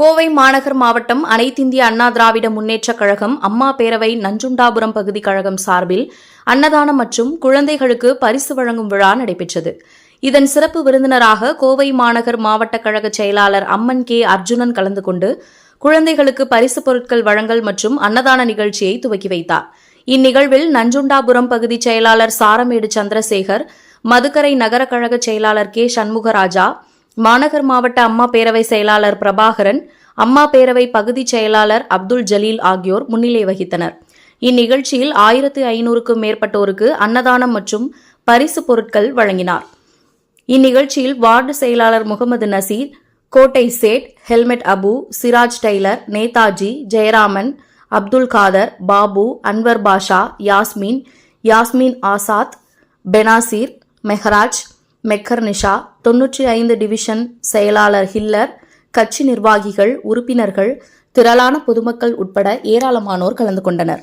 கோவை மாநகர் மாவட்டம் அனைத்திந்திய அண்ணா திராவிட முன்னேற்றக் கழகம் அம்மா பேரவை நஞ்சுண்டாபுரம் பகுதி கழகம் சார்பில் அன்னதானம் மற்றும் குழந்தைகளுக்கு பரிசு வழங்கும் விழா நடைபெற்றது. இதன் சிறப்பு விருந்தினராக கோவை மாநகர் மாவட்ட கழக செயலாளர் அம்மன் கே அர்ஜுனன் கலந்து கொண்டு குழந்தைகளுக்கு பரிசுப் பொருட்கள் வழங்கல் மற்றும் அன்னதான நிகழ்ச்சியை துவக்கி வைத்தார். இந்நிகழ்வில் நஞ்சுண்டாபுரம் பகுதி செயலாளர் சாரமேடு சந்திரசேகர் மதுக்கரை நகர கழக செயலாளர் கே சண்முகராஜா மாநகர் மாவட்ட அம்மா பேரவை செயலாளர் பிரபாகரன் அம்மா பேரவை பகுதி செயலாளர் அப்துல் ஜலீல் ஆகியோர் முன்னிலை வகித்தனர். இந்நிகழ்ச்சியில் ஆயிரத்து ஐநூறுக்கும் மேற்பட்டோருக்கு அன்னதானம் மற்றும் பரிசு பொருட்கள் வழங்கினார். இந்நிகழ்ச்சியில் வார்டு செயலாளர் முகமது நசீர் கோட்டை சேட் ஹெல்மெட் அபு சிராஜ் டெய்லர் நேதாஜி ஜெயராமன் அப்துல் காதர் பாபு அன்வர் பாஷா யாஸ்மின் யாஸ்மின் ஆசாத் பெனாசீர் மெஹராஜ் மெக்கர் நிஷா தொன்னூற்றி ஐந்து டிவிஷன் செயலாளர் ஹில்லர் கட்சி நிர்வாகிகள் உறுப்பினர்கள் திரளான பொதுமக்கள் உட்பட ஏராளமானோர் கலந்து கொண்டனர்.